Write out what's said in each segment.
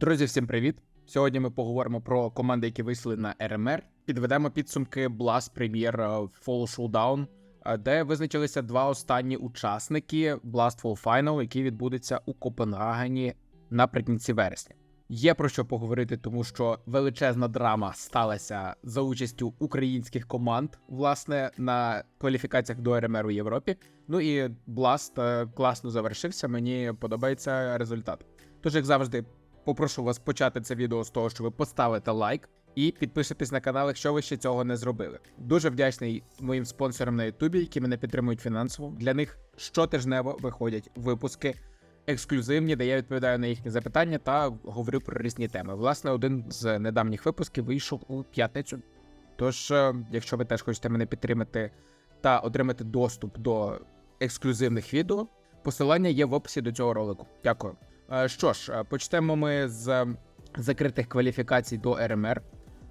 Друзі, всім привіт! Сьогодні ми поговоримо про команди, які вийшли на РМР. Підведемо підсумки Blast Premier Fall Showdown, е, де визначилися два останні учасники Blast Fall Final, який відбудеться у Копенгагені наприкінці вересня. Є про що поговорити, тому що величезна драма сталася за участю українських команд, власне, на кваліфікаціях до РМР у Європі. Ну і Blast е, класно завершився. Мені подобається результат. Тож, як завжди, попрошу вас почати це відео з того, що ви поставите лайк і підпишетесь на канал, якщо ви ще цього не зробили. Дуже вдячний моїм спонсорам на Ютубі, які мене підтримують фінансово. Для них щотижнево виходять випуски ексклюзивні, де я відповідаю на їхні запитання та говорю про різні теми. Власне, один з недавніх випусків вийшов у п'ятницю. Тож, е, якщо ви теж хочете мене підтримати та отримати доступ до ексклюзивних відео, посилання є в описі до цього ролику. Дякую. Е, Що ж, е, почнемо ми з закритих кваліфікацій до РМР.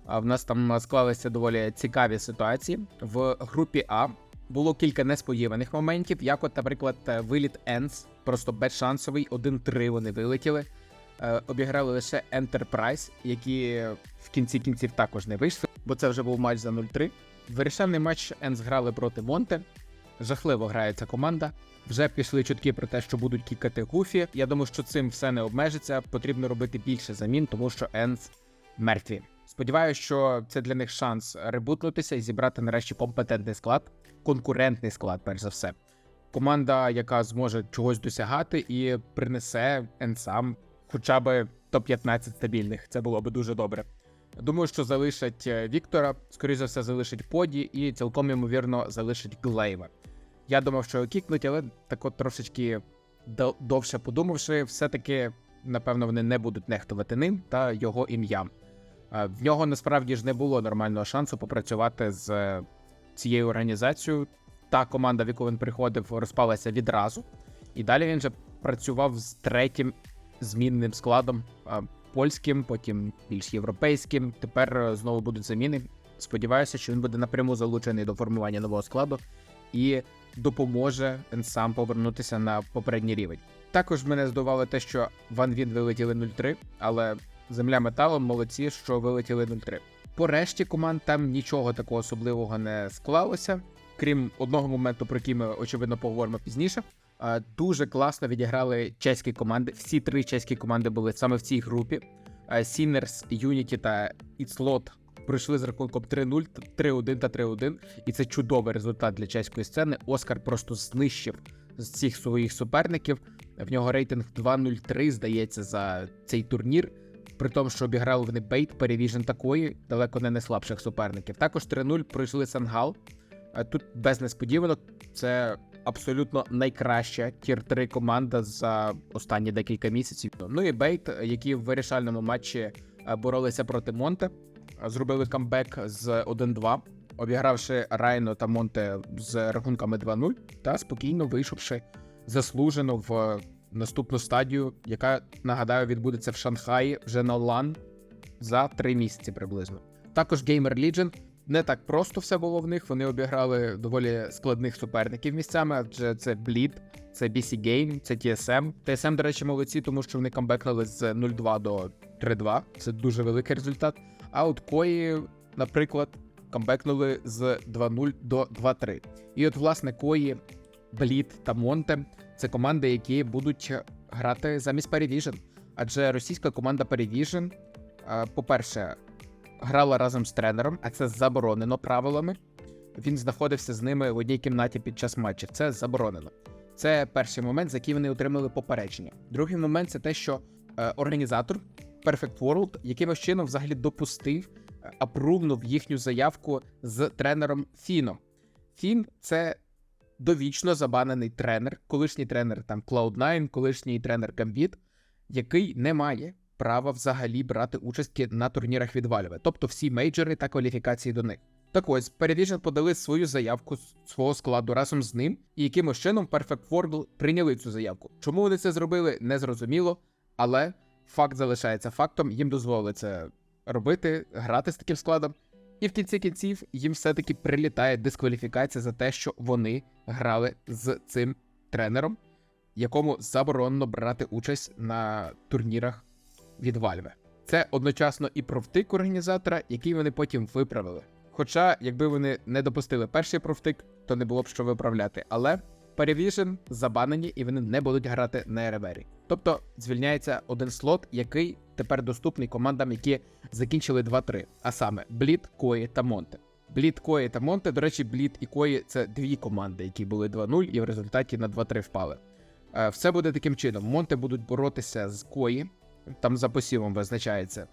В нас там склалися доволі цікаві ситуації. В групі А було кілька несподіваних моментів, як, от, наприклад, е, виліт Енс, просто безшансовий, 1-3 вони вилетіли. Е, Обіграли лише Enterprise, які в кінці кінців також не вийшли, бо це вже був матч за 0-3. Вирішальний матч Енс грали проти Монте. Жахливо грає ця команда. Вже пішли чутки про те, що будуть кікати Гуфі. Я думаю, що цим все не обмежиться. Потрібно робити більше замін, тому що Енс мертві. Сподіваюся, що це для них шанс ребутнутися і зібрати нарешті компетентний склад, конкурентний склад, перш за все. Команда, яка зможе чогось досягати і принесе енсам хоча б топ-15 стабільних. Це було би дуже добре. Думаю, що залишать е, Віктора, скоріше за все, залишать Поді і цілком ймовірно залишать Глейва. Я думав, що кікнуть, але так от трошечки довше подумавши, все-таки, напевно, вони не будуть нехтувати ним та його ім'ям. Е, В нього насправді ж не було нормального шансу попрацювати з е, цією організацією. Та команда, в яку він приходив, розпалася відразу. І далі він же працював з третім змінним складом е, польським, потім більш європейським. Тепер знову будуть заміни. Сподіваюся, що він буде напряму залучений до формування нового складу і допоможе Енсам повернутися на попередній рівень. Також мене здивувало те, що Ван Він вилетіли 0-3, але земля металом молодці, що вилетіли 0-3. По решті команд там нічого такого особливого не склалося, крім одного моменту, про який ми очевидно поговоримо пізніше. Дуже класно відіграли чеські команди. Всі три чеські команди були саме в цій групі. Sinners, Unity та Itslot пройшли з рахунком 3-0, 3-1 та 3-1. І це чудовий результат для чеської сцени. Оскар просто знищив з цих своїх суперників. В нього рейтинг 2-0-3, здається, за цей турнір. При тому, що обіграли вони бейт, перевіжен такої, далеко не найслабших суперників. Також 3-0 пройшли Сангал. Тут без несподіванок це абсолютно найкраща тір 3 команда за останні декілька місяців. Ну і Бейт, які в вирішальному матчі боролися проти Монте, зробили камбек з 1-2, обігравши Райно та Монте з рахунками 2-0, та спокійно вийшовши заслужено в наступну стадію, яка нагадаю відбудеться в Шанхаї вже на лан за три місяці приблизно. Також Gamer Legion не так просто все було в них. Вони обіграли доволі складних суперників місцями, адже це Bleed, це BC Game, це TSM. TSM, до речі, молодці, тому що вони камбекнули з 0-2 до 3-2. Це дуже великий результат. А от Кої, наприклад, камбекнули з 2-0 до 2-3. І от, власне, Кої, Bleed та Монте це команди, які будуть грати замість Perivision. Адже російська команда е, по-перше, грала разом з тренером, а це заборонено правилами. Він знаходився з ними в одній кімнаті під час матчів. Це заборонено. Це перший момент, за який вони отримали попередження. Другий момент це те, що е, організатор Perfect World якимось чином взагалі допустив, е, апрувнув їхню заявку з тренером Фіном. Фін це довічно забанений тренер, колишній тренер там Cloud9, колишній тренер Gambit, який не має права взагалі брати участь на турнірах від Valve, тобто всі мейджори та кваліфікації до них. Так ось, Perivision подали свою заявку з свого складу разом з ним, і якимось чином Perfect World прийняли цю заявку. Чому вони це зробили, не зрозуміло, але факт залишається фактом, їм дозволили це робити, грати з таким складом. І в кінці кінців їм все-таки прилітає дискваліфікація за те, що вони грали з цим тренером, якому заборонено брати участь на турнірах від Valve. Це одночасно і провтик організатора, який вони потім виправили. Хоча, якби вони не допустили перший провтик, то не було б що виправляти. Але Перевішен забанені і вони не будуть грати на ревері. Тобто звільняється один слот, який тепер доступний командам, які закінчили 2-3, а саме Бліт, Кої та Монте. Бліт, Кої та Монте, до речі, Бліт і Кої це дві команди, які були 2-0 і в результаті на 2-3 впали. Е, Все буде таким чином: Монте будуть боротися з Кої, там за посівом визначається.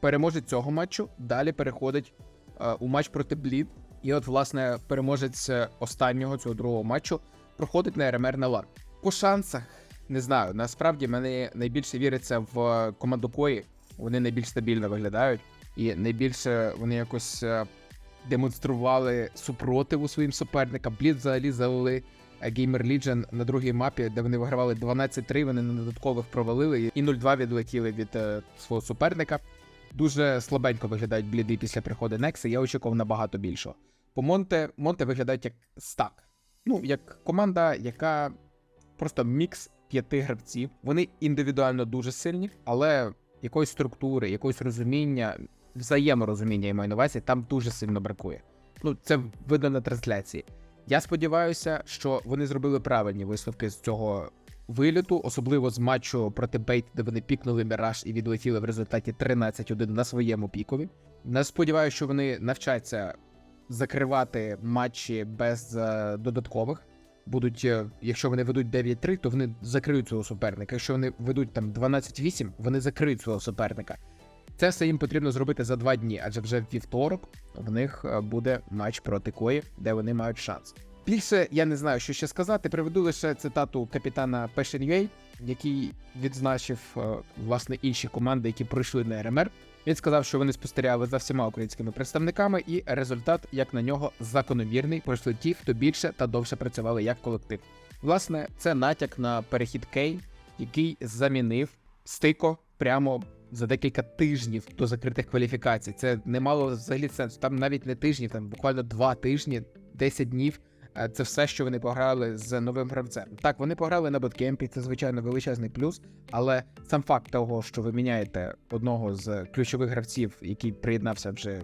Переможець цього матчу далі переходить е, у матч проти Бліт. І от, власне, переможець е, останнього цього другого матчу проходить на РМР на лан. По шансах не знаю. Насправді мені найбільше віриться в команду Кої. Вони найбільш стабільно виглядають, і найбільше вони якось е, демонстрували супротиву своїм суперникам. Блід взагалі завели е, Gamer Legion на другій мапі, де вони вигравали 12-3, вони на додаткових провалили і 0-2 відлетіли від е, свого суперника. Дуже слабенько виглядають бліди після приходу Некси. Я очікував набагато більшого. По Монте Монте виглядають як стак. Ну, як команда, яка просто мікс п'яти гравців. Вони індивідуально дуже сильні, але якоїсь структури, якогось розуміння, взаєморозуміння я маю там дуже сильно бракує. Ну, це видно на трансляції. Я сподіваюся, що вони зробили правильні висновки з цього виліту, особливо з матчу проти Бейт, де вони пікнули Міраж і відлетіли в результаті 13-1 на своєму пікові. Я сподіваюся, що вони навчаться закривати матчі без е, додаткових. Будуть, е, якщо вони ведуть 9-3, то вони закриють свого суперника. Якщо вони ведуть там 12-8, вони закриють свого суперника. Це все їм потрібно зробити за два дні, адже вже в вівторок в них е, буде матч проти Кої, де вони мають шанс. Більше я не знаю, що ще сказати. Приведу лише цитату капітана Passion.ua, який відзначив власне інші команди, які пройшли на РМР. Він сказав, що вони спостерігали за всіма українськими представниками, і результат, як на нього, закономірний. Пройшли ті, хто більше та довше працювали як колектив. Власне, це натяк на перехід Кей, який замінив стико прямо за декілька тижнів до закритих кваліфікацій. Це не мало взагалі сенсу. Там навіть не тижнів, там буквально два тижні, 10 днів. Е, Це все, що вони пограли з новим гравцем. Так, вони пограли на боткемпі, це звичайно величезний плюс. Але сам факт того, що ви міняєте одного з ключових гравців, який приєднався вже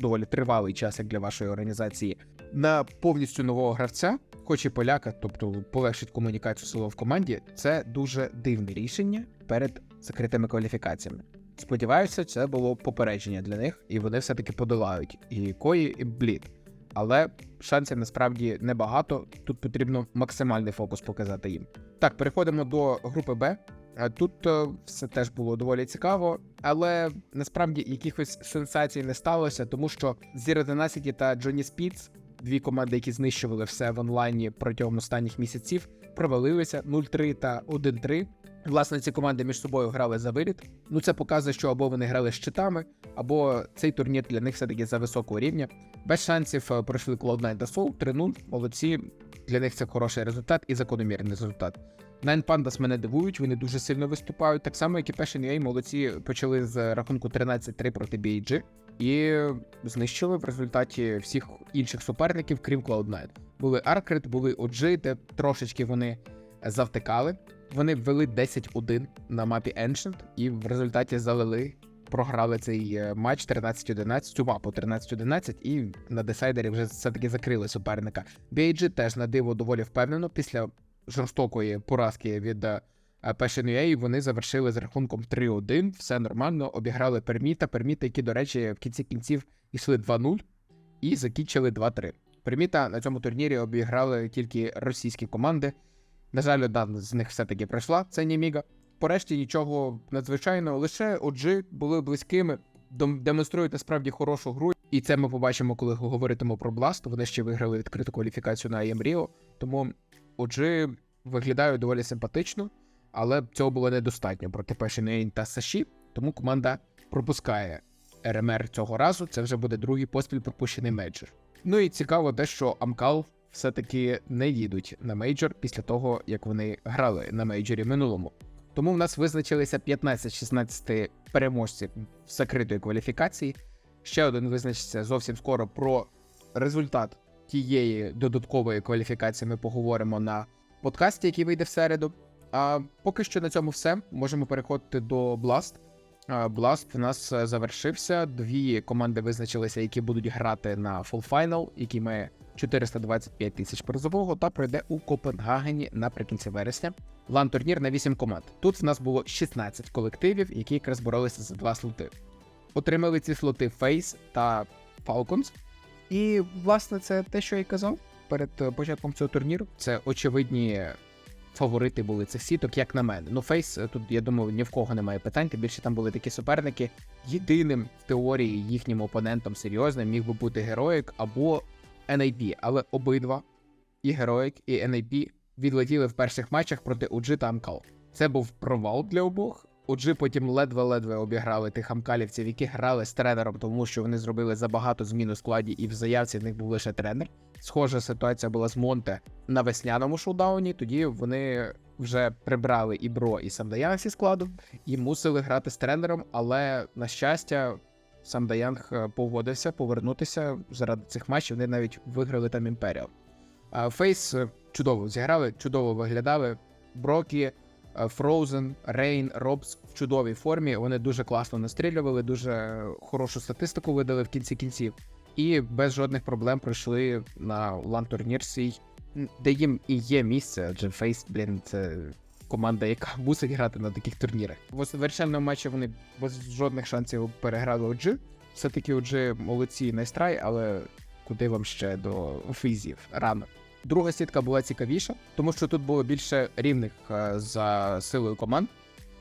доволі тривалий час, як для вашої організації, на повністю нового гравця, хоч і поляка, тобто полегшить комунікацію село в команді, це дуже дивне рішення перед закритими кваліфікаціями. Сподіваюся, це було попередження для них, і вони все-таки подолають і Кої, і Блід. Але шансів насправді небагато. Тут потрібно максимальний фокус показати їм. Так, переходимо до групи Б. Е, Тут е, все теж було доволі цікаво, але насправді якихось сенсацій не сталося, тому що Zero Tenacity та Johnny Speeds, дві команди, які знищували все в онлайні протягом останніх місяців, провалилися 0-3 та 1-3. Власне, ці команди між собою грали за виліт. Ну це показує, що або вони грали з щитами, або цей турнір для них все-таки за високого рівня. Без шансів е, пройшли Cloud9 та Soul 3-0. Молодці. Для них це хороший результат і закономірний результат. Nine Pandas мене дивують, вони дуже сильно виступають. Так само, як і Passion.ua, молодці почали з рахунку 13-3 проти BG і знищили в результаті всіх інших суперників, крім Cloud9. Були Arcred, були OG, де трошечки вони завтикали. Вони ввели 10-1 на мапі Ancient і в результаті залили, програли цей е, матч 13-11, цю мапу 13-11, і на десайдері вже все-таки закрили суперника. BG теж на диво доволі впевнено. Після жорстокої поразки від Passion.ua вони завершили з рахунком 3-1, все нормально, обіграли Перміта. Перміта, які, до речі, в кінці кінців йшли 2-0 і закінчили 2-3. Перміта на цьому турнірі обіграли тільки російські команди. На жаль, одна з них все-таки пройшла, це Німіга. Порешті нічого надзвичайного, лише OG були близькими, демонструють насправді хорошу гру. І це ми побачимо, коли говоритимо про Blast. Вони ще виграли відкриту кваліфікацію на Rio, тому OG виглядають доволі симпатично, але цього було недостатньо проти Passion та Саші, тому команда пропускає РМР цього разу. Це вже буде другий поспіль пропущений мейджор. Ну і цікаво те, що Амкал все-таки не їдуть на мейджор після того, як вони грали на мейджорі минулому. Тому в нас визначилися 15-16 переможців закритої кваліфікації. Ще один визначиться зовсім скоро про результат тієї додаткової кваліфікації. Ми поговоримо на подкасті, який вийде в середу. А поки що на цьому все. Можемо переходити до Blast. Blast в нас е, завершився. Дві команди визначилися, які будуть грати на Full Final, який має 425 тисяч призового та пройде у Копенгагені наприкінці вересня. Лан турнір на 8 команд. Тут в нас було 16 колективів, які якраз боролися за два слоти. Отримали ці слоти Face та Falcons. І, власне, це те, що я казав перед е, початком цього турніру. Це очевидні фаворити були цих сіток, як на мене. Ну, Фейс тут, я думаю, ні в кого немає питань. Тим більше там були такі суперники. Єдиним в теорії їхнім опонентом серйозним міг би бути Героїк або NIP, але обидва і Героїк, і NIP відлетіли в перших матчах проти UG та Амкал. Це був провал для обох. UG потім ледве-ледве обіграли тих амкалівців, які грали з тренером, тому що вони зробили забагато змін у складі, і в заявці в них був лише тренер. Схожа ситуація була з Монте на весняному шоудауні. Тоді вони вже прибрали і Бро, і Самдаянг зі складу, і мусили грати з тренером. Але на щастя, Самдаянг е, погодився повернутися заради цих матчів. Вони навіть виграли там Імперіал. Фейс е, чудово зіграли, чудово виглядали. Брокі, Фроузен, Рейн, Робс в чудовій формі. Вони дуже класно настрілювали, дуже хорошу статистику видали в кінці кінців. І без жодних проблем пройшли на лан турнір свій, де їм і є місце, адже Фейс, блін, це команда, яка мусить грати на таких турнірах. В вирішальному матчі вони без жодних шансів переграли OG. Все-таки OG молодці найстрай, але куди вам ще до фізів рано. Друга сітка була цікавіша, тому що тут було більше рівних е, за силою команд.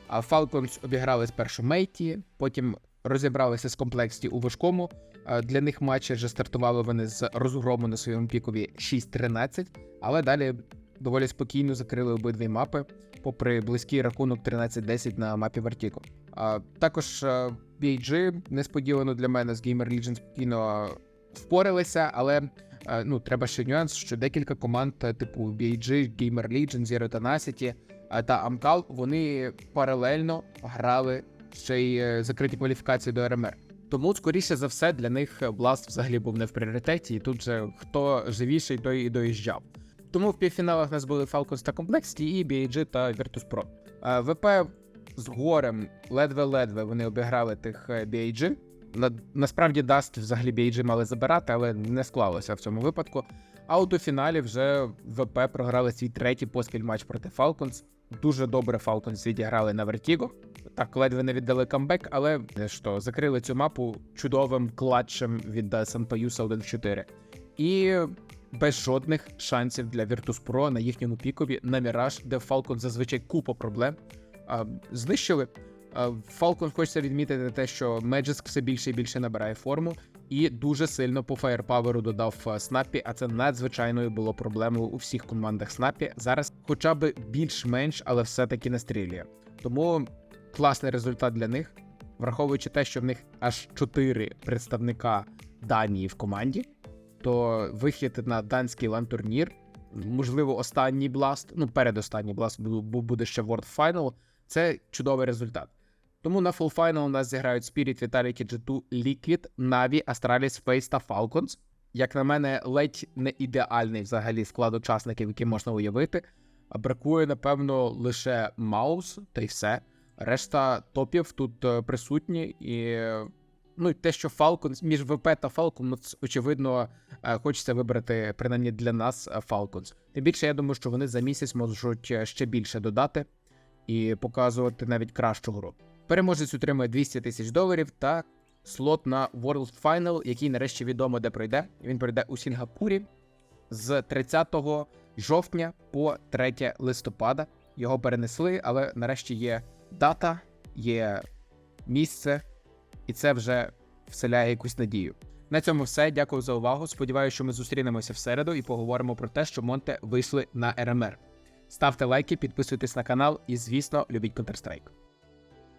А Falcons обіграли спершу Мейті, потім розібралися з комплексті у важкому. Е, Для них матчі вже стартували вони з розгрому на своєму пікові 6-13, але далі доволі спокійно закрили обидві мапи, попри близький рахунок 13-10 на мапі Vertigo. А Також е, BG несподівано для мене з Gamer Legion спокійно впоралися, але е, ну, треба ще нюанс, що декілька команд, е, типу BG, Gamer Legion, Zero Tenacity е, та Amcal, вони паралельно грали ще й е, закриті кваліфікації до РМР. Тому, скоріше за все, для них Blast взагалі був не в пріоритеті, і тут же хто живіший, той і доїжджав. Тому в півфіналах нас були Falcons та Complexity, і BAG та Virtus.pro. Е, ВП з горем ледве-ледве вони обіграли тих е, BAG. На, насправді Dust взагалі BAG мали забирати, але не склалося в цьому випадку. А от у фіналі вже ВП програли свій третій поспіль матч проти Falcons. Дуже добре Falcons відіграли на Vertigo. Так, ледве не віддали камбек, але е, що, закрили цю мапу чудовим клатчем від е, Санпаюса 1 в 4. І без жодних шансів для Virtus.pro на їхньому пікові на Міраж, де Falcon зазвичай купа проблем. А, знищили. Falcon хочеться відмітити те, що Magisk все більше і більше набирає форму, і дуже сильно по фаєрпаверу додав е, Снапі, а це надзвичайною було проблемою у всіх командах Снапі. Зараз хоча б більш-менш, але все-таки настрілює. Тому класний результат для них, враховуючи те, що в них аж 4 представника Данії в команді, то вихід на данський лан-турнір, можливо, останній бласт, ну передостанній бласт бу- буде ще World Final, це чудовий результат. Тому на Full Final у нас зіграють Spirit, Vitality, G2, Liquid, Na'Vi, Astralis, Face та Falcons. Як на мене, ледь не ідеальний взагалі склад учасників, який можна уявити. А Бракує, напевно, лише Маус, та й все. Решта топів тут е, присутні, і ну, те, що Falcons, між ВП та ну, очевидно, е, хочеться вибрати, принаймні для нас, е, Falcons. Тим більше, я думаю, що вони за місяць можуть ще більше додати і показувати навіть кращу гру. Переможець отримує 200 тисяч доларів та слот на World Final, який нарешті відомо де пройде. Він пройде у Сінгапурі з 30 жовтня по 3 листопада. Його перенесли, але нарешті є дата, є місце, і це вже вселяє якусь надію. На цьому все. Дякую за увагу. Сподіваюся, що ми зустрінемося в середу і поговоримо про те, що Монте вийшли на РМР. Ставте лайки, підписуйтесь на канал і, звісно, любіть Counter-Strike.